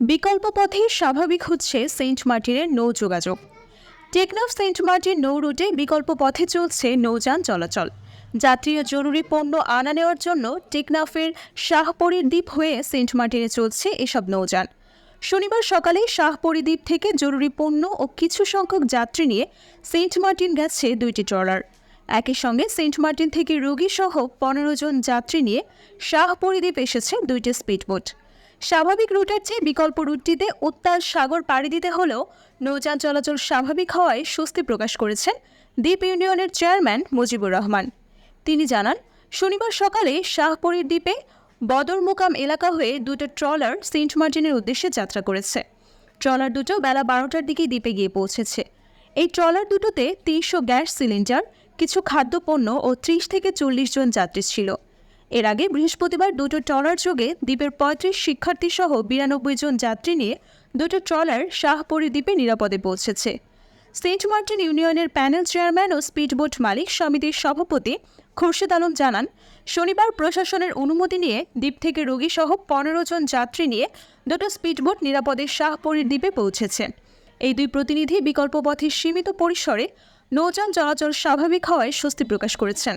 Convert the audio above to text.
বিকল্প পথে স্বাভাবিক হচ্ছে সেন্ট মার্টিনের নৌ যোগাযোগ। টেকনাফ সেন্ট মার্টিন নৌ রুটে বিকল্প পথে চলছে নৌযান চলাচল। যাত্রী ও জরুরি পণ্য আনা নেওয়ার জন্য টেকনাফের শাহপরীর দ্বীপ হয়ে সেন্ট মার্টিনে চলছে এসব নৌযান। শনিবার সকালে শাহপরী দ্বীপ থেকে জরুরি পণ্য ও কিছু সংখ্যক যাত্রী নিয়ে সেন্ট মার্টিন গেছে দুইটি ট্রলার। একই সঙ্গে সেন্ট মার্টিন থেকে রোগী সহ পনেরো জন যাত্রী নিয়ে শাহপরী দ্বীপ এসেছে দুইটি স্পিডবোট। স্বাভাবিক রুটের চেয়ে বিকল্প রুটটিতে উত্তাল সাগর পাড়ি দিতে হলেও নৌযান চলাচল স্বাভাবিক হওয়ায় স্বস্তি প্রকাশ করেছেন দ্বীপ ইউনিয়নের চেয়ারম্যান মুজিবুর রহমান। তিনি জানান, শনিবার সকালে শাহপরীর দ্বীপে বদর মোকাম এলাকা হয়ে দুটো ট্রলার সেন্ট মার্টিনের উদ্দেশ্যে যাত্রা করেছে। ট্রলার দুটো বেলা বারোটার দিকে দ্বীপে গিয়ে পৌঁছেছে। এই ট্রলার দুটোতে তিনশো গ্যাস সিলিন্ডার, কিছু খাদ্যপণ্য ও ত্রিশ থেকে চল্লিশ জন যাত্রী ছিল। এর আগে বৃহস্পতিবার দুটো ট্রলার যোগে দ্বীপের পঁয়ত্রিশ শিক্ষার্থী সহ বিরানব্বই জন যাত্রী নিয়ে দুটো ট্রলার শাহপরী দ্বীপে নিরাপদে পৌঁছেছে। সেন্ট মার্টিন ইউনিয়নের প্যানেল চেয়ারম্যান ও স্পিডবোট মালিক সমিতির সভাপতি খুরশেদ আলম জানান, শনিবার প্রশাসনের অনুমতি নিয়ে দ্বীপ থেকে রোগী সহ পনেরো জন যাত্রী নিয়ে দুটো স্পিডবোট নিরাপদে শাহপরীর দ্বীপে পৌঁছেছে। এই দুই প্রতিনিধি বিকল্প পথে সীমিত পরিসরে নৌযান চলাচল স্বাভাবিক হওয়ায় স্বস্তি প্রকাশ করেছেন।